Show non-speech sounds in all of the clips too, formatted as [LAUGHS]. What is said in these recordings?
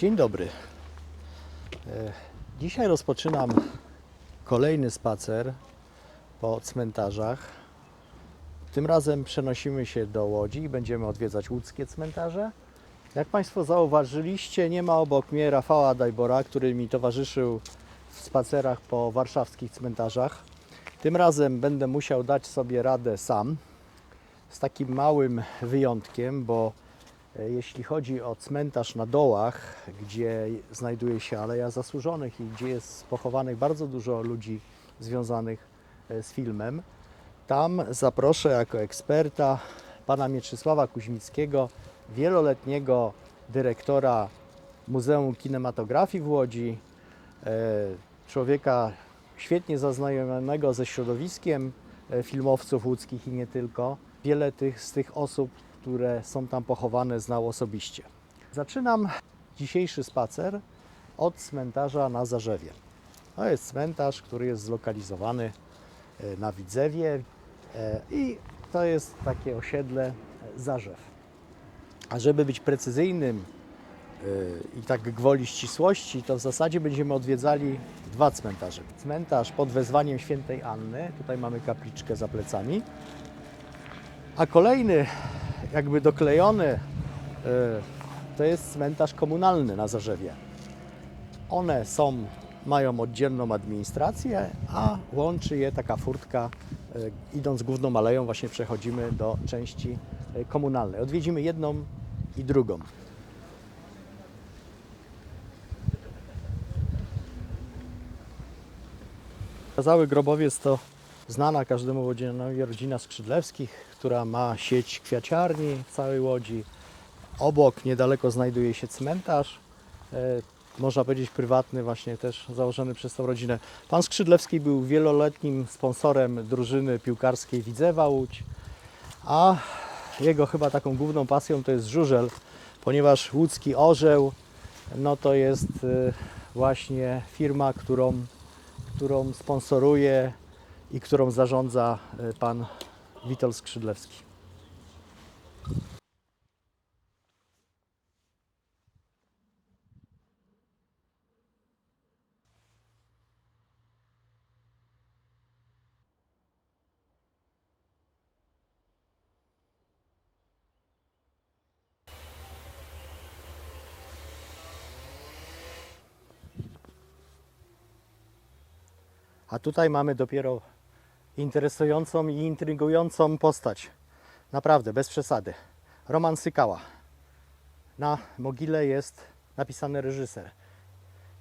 Dzień dobry. E, Dzisiaj rozpoczynam kolejny spacer po cmentarzach. Tym razem przenosimy się do Łodzi i będziemy odwiedzać łódzkie cmentarze. Jak Państwo zauważyliście, nie ma obok mnie Rafała Dajbora, który mi towarzyszył w spacerach po warszawskich cmentarzach. Tym razem będę musiał dać sobie radę sam, z takim małym wyjątkiem, bo jeśli chodzi o cmentarz na dołach, gdzie znajduje się Aleja Zasłużonych i gdzie jest pochowanych bardzo dużo ludzi związanych e, z filmem, tam zaproszę jako eksperta pana Mieczysława Kuźmickiego, wieloletniego dyrektora Muzeum Kinematografii w Łodzi, e, człowieka świetnie zaznajomionego ze środowiskiem e, filmowców łódzkich i nie tylko. Wiele tych, z tych osób, które są tam pochowane, znał osobiście. Zaczynam dzisiejszy spacer od cmentarza na Zarzewie. To jest cmentarz, który jest zlokalizowany e, na Widzewie e, i to jest takie osiedle e, Zarzew. A żeby być precyzyjnym i tak gwoli ścisłości, to w zasadzie będziemy odwiedzali dwa cmentarze. Cmentarz pod wezwaniem świętej Anny, tutaj mamy kapliczkę za plecami, a kolejny, jakby doklejony, yy, to jest cmentarz komunalny na Zarzewie. One są, mają oddzielną administrację, a łączy je taka furtka. yy, Idąc główną aleją właśnie przechodzimy do części yy, komunalnej. Odwiedzimy jedną i drugą. Kazały Grobowiec to znana każdemu łodzianowi rodzina Skrzydlewskich, która ma sieć kwiaciarni w całej Łodzi. Obok, niedaleko znajduje się cmentarz, e, można powiedzieć prywatny, właśnie też założony przez tą rodzinę. Pan Skrzydlewski był wieloletnim sponsorem drużyny piłkarskiej Widzewa Łódź, a jego chyba taką główną pasją to jest żużel, ponieważ łódzki orzeł no to jest e, właśnie firma, którą którą sponsoruje i którą zarządza e, pan Witold Skrzydlewski. A tutaj mamy dopiero interesującą i intrygującą postać. Naprawdę, bez przesady. Roman Sykała. Na mogile jest napisany reżyser.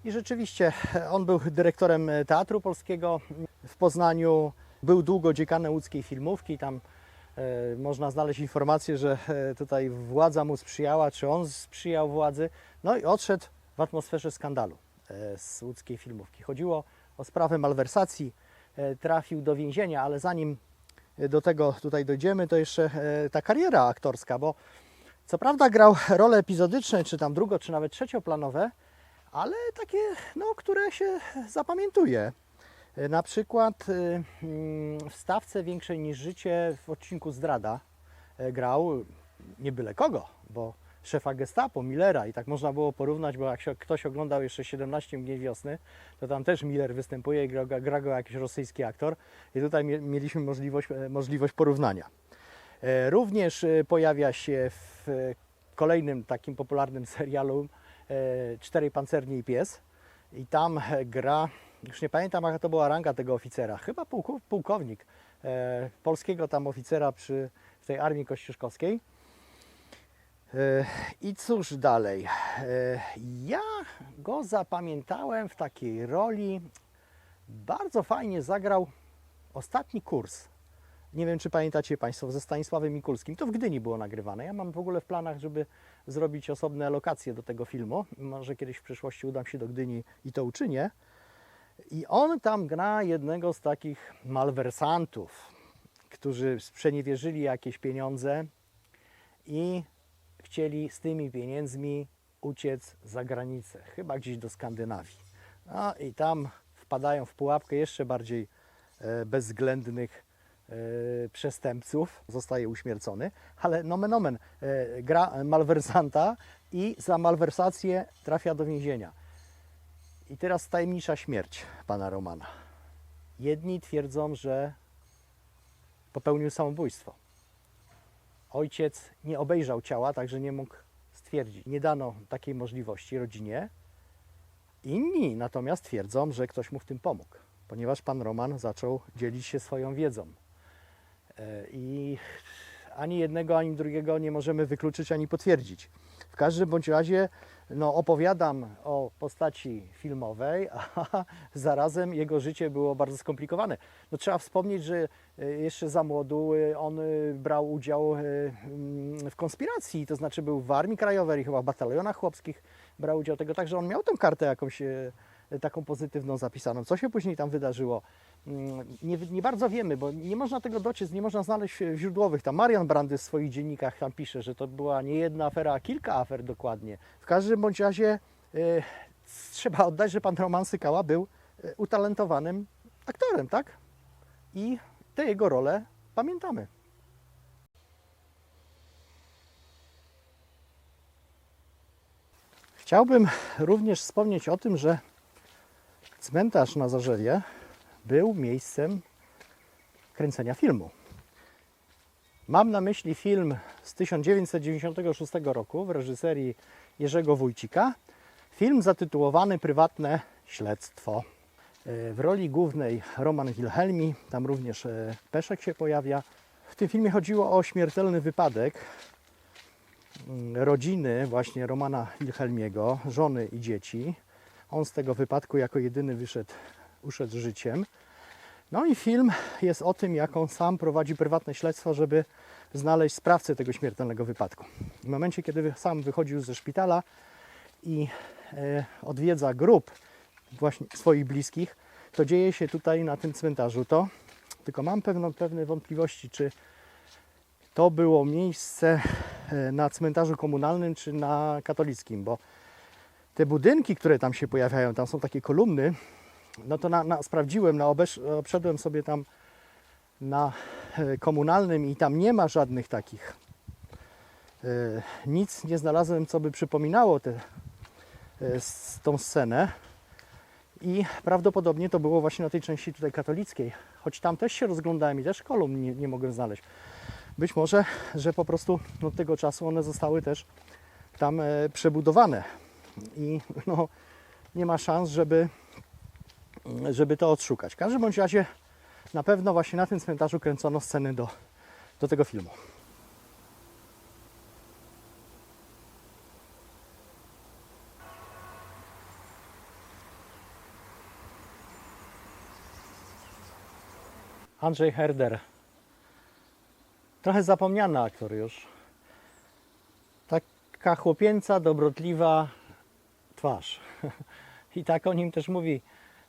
I rzeczywiście on był dyrektorem Teatru Polskiego w Poznaniu. Był długo dziekanem łódzkiej filmówki. Tam e, można znaleźć informację, że e, tutaj władza mu sprzyjała, czy on sprzyjał władzy. No i odszedł w atmosferze skandalu e, z łódzkiej filmówki. Chodziło o sprawę malwersacji. E, trafił do więzienia, ale zanim do tego tutaj dojdziemy, to jeszcze e, ta kariera aktorska, bo co prawda grał role epizodyczne, czy tam drugo, czy nawet trzecioplanowe, ale takie, no, które się zapamiętuje. E, Na przykład mm, w stawce Większej niż życie w odcinku Zdrada e, grał nie byle kogo, bo szefa gestapo, Millera i tak można było porównać, bo jak się ktoś oglądał jeszcze 17 Dni Wiosny, to tam też Miller występuje i gra, gra go jakiś rosyjski aktor i tutaj mie- mieliśmy możliwość, e, możliwość porównania. E, Również e, pojawia się w kolejnym takim popularnym [LAUGHS] serialu Czterej Pancerni i Pies i tam gra, już nie pamiętam jaka to była ranga tego oficera, chyba pułkownik polskiego tam oficera przy w tej armii kościuszkowskiej. E, I cóż dalej? E, Ja go zapamiętałem w takiej roli. Bardzo fajnie zagrał ostatni kurs. Nie wiem, czy pamiętacie Państwo, ze Stanisławem Mikulskim. To w Gdyni było nagrywane. Ja mam w ogóle w planach, żeby zrobić osobne lokacje do tego filmu. Może kiedyś w przyszłości udam się do Gdyni i to uczynię. I on tam gra jednego z takich malwersantów, którzy sprzeniewierzyli jakieś pieniądze i chcieli z tymi pieniędzmi uciec za granicę, chyba gdzieś do Skandynawii. No i tam wpadają w pułapkę jeszcze bardziej e, bezwzględnych e, przestępców, zostaje uśmiercony, ale nomen omen, e, gra malwersanta i za malwersację trafia do więzienia. I teraz tajemnicza śmierć pana Romana. Jedni twierdzą, że popełnił samobójstwo. Ojciec nie obejrzał ciała, także nie mógł stwierdzić. Nie dano takiej możliwości rodzinie. Inni natomiast twierdzą, że ktoś mu w tym pomógł, ponieważ pan Roman zaczął dzielić się swoją wiedzą. E, I ani jednego, ani drugiego nie możemy wykluczyć ani potwierdzić. Każdym bądź razie no, opowiadam o postaci filmowej, a [LAUGHS] zarazem jego życie było bardzo skomplikowane. No, trzeba wspomnieć, że e, jeszcze za młodu e, on e, brał udział mm, w konspiracji, to znaczy był w Armii Krajowej, chyba w batalionach chłopskich brał udział tego, także on miał tę kartę jakąś taką pozytywną zapisaną. Co się później tam wydarzyło? Mm, Nie, nie bardzo wiemy, bo nie można tego dociec, nie można znaleźć w źródłowych. Tam Marian Brandy w swoich dziennikach tam pisze, że to była nie jedna afera, a kilka afer dokładnie. W każdym bądź razie e, trzeba oddać, że pan Roman Sykała był e, utalentowanym aktorem, tak? I te jego role pamiętamy. Chciałbym również wspomnieć o tym, że cmentarz na Zarzewie był miejscem kręcenia filmu. Mam na myśli film z 1996 roku w reżyserii Jerzego Wójcika. Film zatytułowany Prywatne Śledztwo. E, W roli głównej Roman Wilhelmi, tam również e, Peszek się pojawia. W tym filmie chodziło o śmiertelny wypadek mm, rodziny właśnie Romana Wilhelmiego, żony i dzieci. On z tego wypadku jako jedyny wyszedł, uszedł życiem. No i film jest o tym, jak on sam prowadzi prywatne śledztwo, żeby znaleźć sprawcę tego śmiertelnego wypadku. W momencie, kiedy sam wychodził ze szpitala i e, odwiedza grób właśnie swoich bliskich, to dzieje się tutaj na tym cmentarzu to. Tylko mam pewną, pewne wątpliwości, czy to było miejsce e, na cmentarzu komunalnym, czy na katolickim, bo te budynki, które tam się pojawiają, tam są takie kolumny, no to na, na, sprawdziłem, na obesz, obszedłem sobie tam na e, komunalnym i tam nie ma żadnych takich. E, nic nie znalazłem, co by przypominało tę tą scenę. I prawdopodobnie to było właśnie na tej części tutaj katolickiej, choć tam też się rozglądałem i też kolumn nie, nie mogłem znaleźć. Być może, że po prostu od tego czasu one zostały też tam e, przebudowane i no, nie ma szans, żeby, żeby to odszukać. W każdym bądź razie na pewno właśnie na tym cmentarzu kręcono sceny do, do tego filmu. Andrzej Herder. Trochę zapomniany aktor już. Taka chłopięca, dobrotliwa twarz. [LAUGHS] I tak o nim też mówi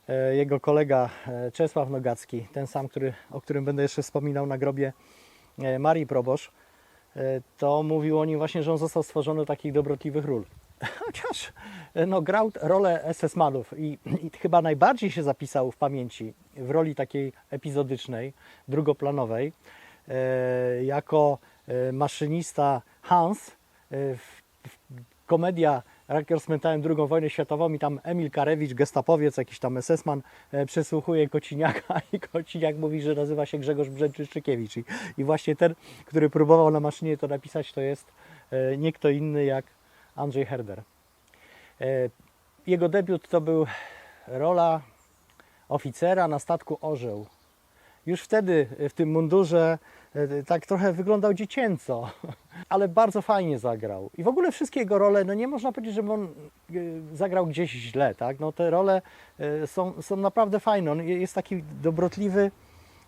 e, jego kolega e, Czesław Nogacki, ten sam, który, o którym będę jeszcze wspominał na grobie e, Marii Proboszcz. E, To mówił o nim właśnie, że on został stworzony do takich dobrotliwych ról. [LAUGHS] Chociaż no, grał rolę SS-manów i, i chyba najbardziej się zapisał w pamięci w roli takiej epizodycznej, drugoplanowej, jako maszynista Hans w, komedia Rakier z Mentalem II wojnę światową i tam Emil Karewicz, gestapowiec, jakiś tam SS-man e, przesłuchuje Kociniaka [LAUGHS] i Kociniak mówi, że nazywa się Grzegorz Brzęczyszczykiewicz I, i właśnie ten, który próbował na maszynie to napisać, to jest e, nie kto inny jak Andrzej Herder. E, Jego debiut to był rola oficera na statku Orzeł. Już wtedy w tym mundurze tak trochę wyglądał dziecięco, [LAUGHS] ale bardzo fajnie zagrał. I w ogóle wszystkie jego role, no nie można powiedzieć, że on e, zagrał gdzieś źle, tak? No te role e, są, są naprawdę fajne. On jest taki dobrotliwy,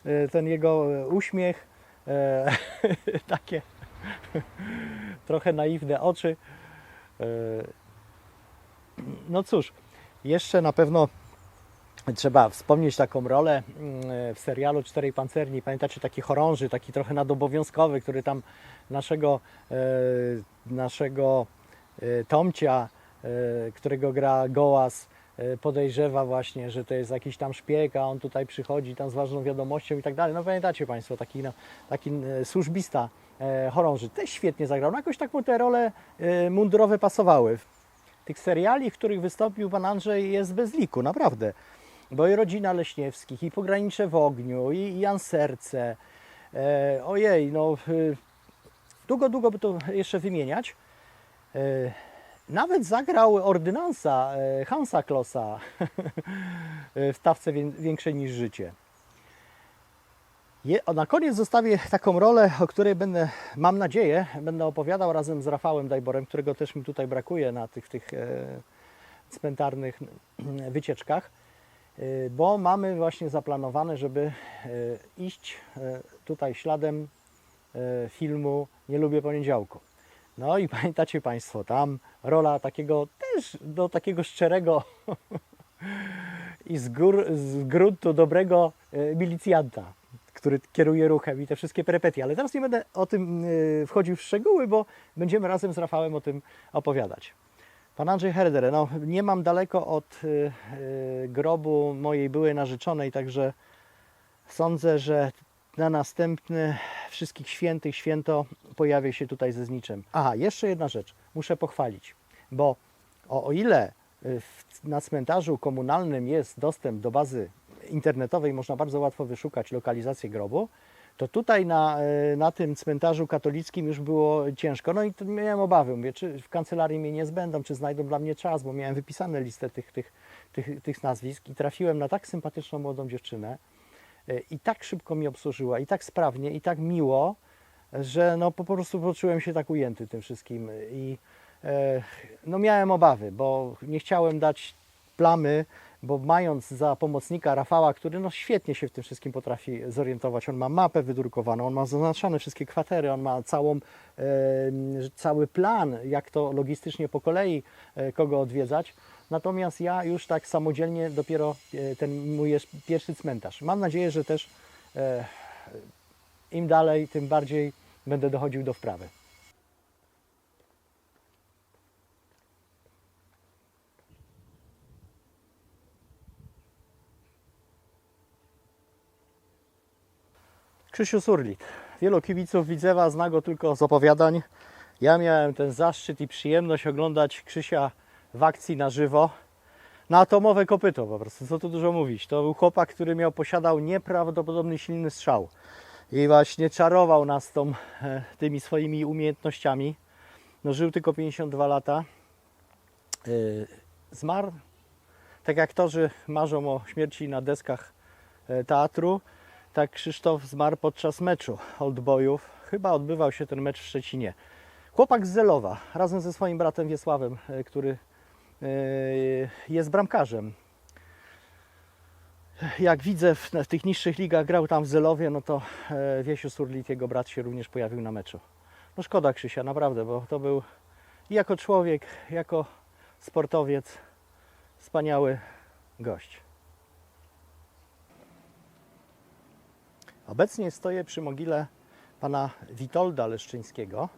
e, ten jego e, uśmiech, e, [LAUGHS] takie [LAUGHS] trochę naiwne oczy. E, No cóż, jeszcze na pewno trzeba wspomnieć taką rolę mm, w serialu Czterej Pancerni. Pamiętacie taki chorąży, taki trochę nadobowiązkowy, który tam naszego, e, naszego e, Tomcia, e, którego gra Gołas, podejrzewa właśnie, że to jest jakiś tam szpieg, a on tutaj przychodzi tam z ważną wiadomością i tak dalej. No pamiętacie Państwo, taki, no, taki służbista chorąży. Też świetnie zagrał. No jakoś tak mu te role mundurowe pasowały. Tych seriali, w których wystąpił pan Andrzej jest bez liku, naprawdę. Bo i Rodzina Leśniewskich, i Pogranicze w ogniu, i Jan Serce. E, ojej, no y, długo, długo by to jeszcze wymieniać. E, nawet zagrał ordynansa e, Hansa Klossa [LAUGHS] w stawce wię- większej niż życie. Je, na koniec zostawię taką rolę, o której będę, mam nadzieję, będę opowiadał razem z Rafałem Dajborem, którego też mi tutaj brakuje na tych, tych e, cmentarnych mm, wycieczkach, e, bo mamy właśnie zaplanowane, żeby e, iść e, tutaj śladem filmu Nie lubię poniedziałku. No i [LAUGHS] pamiętacie Państwo, tam rola takiego też do takiego szczerego [LAUGHS] i z, gór, z gruntu dobrego milicjanta, który kieruje ruchem i te wszystkie perypetie. Ale teraz nie będę o tym wchodził w szczegóły, bo będziemy razem z Rafałem o tym opowiadać. Pan Andrzej Herder, no nie mam daleko od e, e, grobu mojej byłej narzeczonej, także sądzę, że na następny wszystkich świętych święto pojawię się tutaj ze zniczem. Aha, jeszcze jedna rzecz, muszę pochwalić, bo o, o ile y, w, na cmentarzu komunalnym jest dostęp do bazy internetowej, można bardzo łatwo wyszukać lokalizację grobu, to tutaj na, y, na tym cmentarzu katolickim już było ciężko. No i miałem obawy, mówię, czy w kancelarii mnie nie zbędą, czy znajdą dla mnie czas, bo miałem wypisane listę tych, tych, tych, tych nazwisk i trafiłem na tak sympatyczną młodą dziewczynę, E, i tak szybko mi obsłużyła, i tak sprawnie, i tak miło, że no po prostu poczułem się tak ujęty tym wszystkim i e, no miałem obawy, bo nie chciałem dać plamy, bo mając za pomocnika Rafała, który no świetnie się w tym wszystkim potrafi zorientować, on ma mapę wydrukowaną, on ma zaznaczone wszystkie kwatery, on ma całą, e, cały plan, jak to logistycznie po kolei e, kogo odwiedzać, Natomiast ja już tak samodzielnie dopiero e, ten mój jest pierwszy cmentarz. Mam nadzieję, że też e, im dalej, tym bardziej będę dochodził do wprawy. Krzysiu Surlit. Wielu kibiców Widzewa zna go tylko z opowiadań. Ja miałem ten zaszczyt i przyjemność oglądać Krzysia w akcji na żywo. Na atomowe kopyto po prostu, co tu dużo mówić. To był chłopak, który miał, posiadał nieprawdopodobnie silny strzał. I właśnie czarował nas tą, e, tymi swoimi umiejętnościami. No, żył tylko 52 lata. Yy, Zmarł, tak jak aktorzy marzą o śmierci na deskach e, teatru, tak Krzysztof zmarł podczas meczu Oldboyów. Chyba odbywał się ten mecz w Szczecinie. Chłopak z Zelowa, razem ze swoim bratem Wiesławem, e, który e, jest bramkarzem. Jak widzę w, tych niższych ligach grał tam w Zelowie, no to e, Wiesiu Surlit, jego brat się również pojawił na meczu. No szkoda Krzysia, naprawdę, bo to był i jako człowiek, jako sportowiec wspaniały gość. Obecnie stoję przy mogile pana Witolda Leszczyńskiego,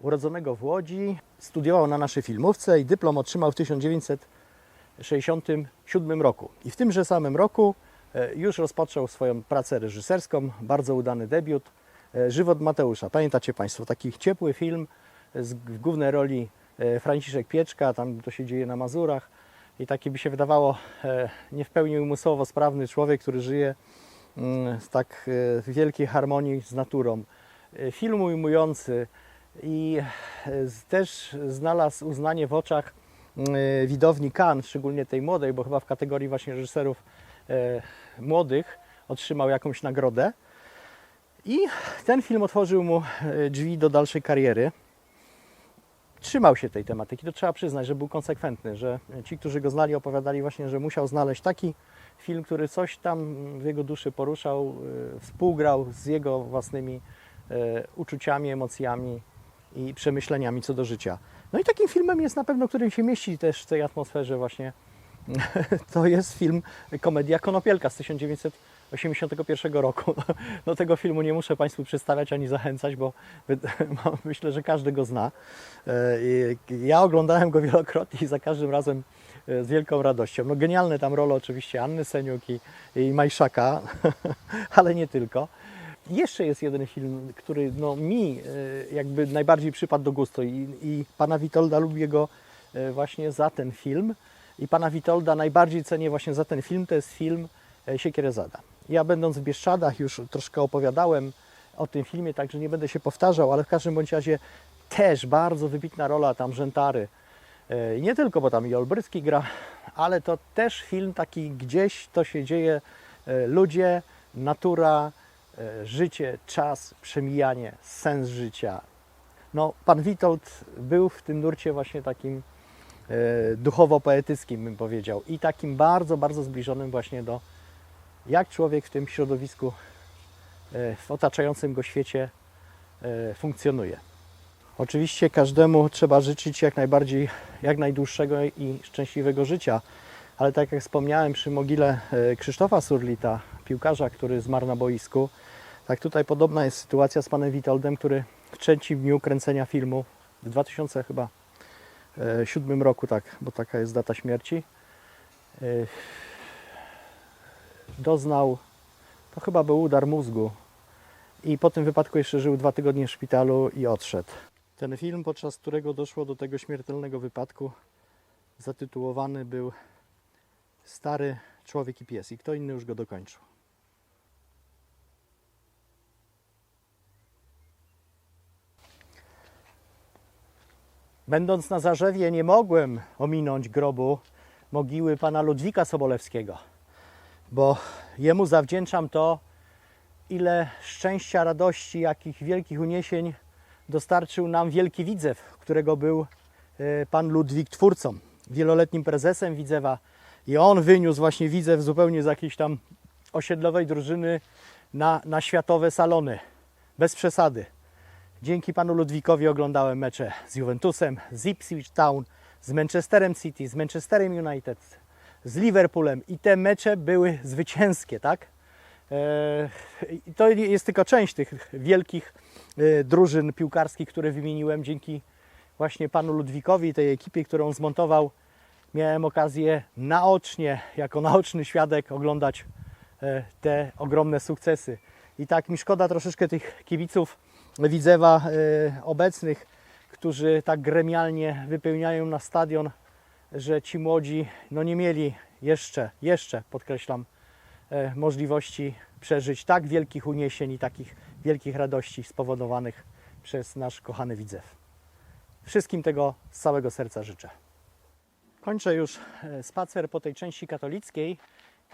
urodzonego w Łodzi, studiował na naszej filmówce i dyplom otrzymał w 1967 roku. I w tymże samym roku e, już rozpoczął swoją pracę reżyserską, bardzo udany debiut, e, Żywot Mateusza. Pamiętacie Państwo, taki ciepły film z, w głównej roli e, Franciszek Pieczka, tam to się dzieje na Mazurach i taki by się wydawało nie w pełni umysłowo sprawny człowiek, który żyje w tak e, wielkiej harmonii z naturą. E, Film ujmujący i e, też znalazł uznanie w oczach mm, widowni Cannes, szczególnie tej młodej, bo chyba w kategorii właśnie reżyserów młodych otrzymał jakąś nagrodę. I ten film otworzył mu drzwi do dalszej kariery. Trzymał się tej tematyki, to trzeba przyznać, że był konsekwentny, że ci, którzy go znali, opowiadali właśnie, że musiał znaleźć taki film, który coś tam w jego duszy poruszał, e, współgrał z jego własnymi e, uczuciami, emocjami i przemyśleniami co do życia. No i takim filmem jest na pewno, który się mieści też w tej atmosferze właśnie, [LAUGHS] to jest film Komedia Konopielka z 1981 roku. [LAUGHS] No tego filmu nie muszę Państwu przedstawiać ani zachęcać, bo [LAUGHS] myślę, że każdy go zna. E, Ja oglądałem go wielokrotnie i za każdym razem e, z wielką radością. No genialne tam role oczywiście Anny Seniuk i, Majszaka, [LAUGHS] ale nie tylko. jeszcze jest jeden film, który no, mi e, jakby najbardziej przypadł do gustu i, i pana Witolda lubię go właśnie za ten film. I pana Witolda najbardziej cenię właśnie za ten film, to jest film Siekierezada. Ja będąc w Bieszczadach już troszkę opowiadałem o tym filmie, także nie będę się powtarzał, ale w każdym bądź razie też bardzo wybitna rola tam Rzętary. E, Nie tylko, bo tam i Olbryski gra, ale to też film taki gdzieś to się dzieje, e, ludzie, natura, e, życie, czas, przemijanie, sens życia. No, pan Witold był w tym nurcie właśnie takim duchowo-poetyckim, bym powiedział, i takim bardzo, bardzo zbliżonym właśnie do jak człowiek w tym środowisku, e, w otaczającym go świecie e, funkcjonuje. Oczywiście każdemu trzeba życzyć jak najbardziej, jak najdłuższego i szczęśliwego życia, ale tak jak wspomniałem przy mogile e, Krzysztofa Surlita, piłkarza, który zmarł na boisku, tak tutaj podobna jest sytuacja z panem Witoldem, który w trzecim dniu kręcenia filmu w 2000 chyba e, siódmym roku, tak, bo taka jest data śmierci, doznał, to chyba był udar mózgu i po tym wypadku jeszcze żył dwa tygodnie w szpitalu i odszedł. Ten film, podczas którego doszło do tego śmiertelnego wypadku, zatytułowany był Stary człowiek i pies i kto inny już go dokończył. Będąc na Zarzewie nie mogłem ominąć grobu mogiły pana Ludwika Sobolewskiego, bo jemu zawdzięczam to, ile szczęścia, radości, jakich wielkich uniesień dostarczył nam wielki Widzew, którego był e, pan Ludwik twórcą, wieloletnim prezesem Widzewa i on wyniósł właśnie Widzew zupełnie z jakiejś tam osiedlowej drużyny na, na światowe salony, bez przesady. Dzięki panu Ludwikowi oglądałem mecze z Juventusem, z Ipswich Town, z Manchesterem City, z Manchesterem United, z Liverpoolem i te mecze były zwycięskie, tak? E, To jest tylko część tych wielkich e, drużyn piłkarskich, które wymieniłem dzięki właśnie panu Ludwikowi i tej ekipie, którą zmontował. Miałem okazję naocznie, jako naoczny świadek oglądać e, te ogromne sukcesy. I tak mi szkoda troszeczkę tych kibiców Widzewa obecnych, którzy tak gremialnie wypełniają na stadion, że ci młodzi no nie mieli jeszcze, jeszcze podkreślam, e, możliwości przeżyć tak wielkich uniesień i takich wielkich radości spowodowanych przez nasz kochany Widzew. Wszystkim tego z całego serca życzę. Kończę już e, spacer po tej części katolickiej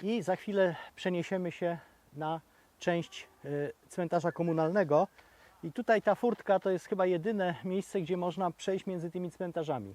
i za chwilę przeniesiemy się na część e, cmentarza komunalnego. I tutaj ta furtka to jest chyba jedyne miejsce, gdzie można przejść między tymi cmentarzami.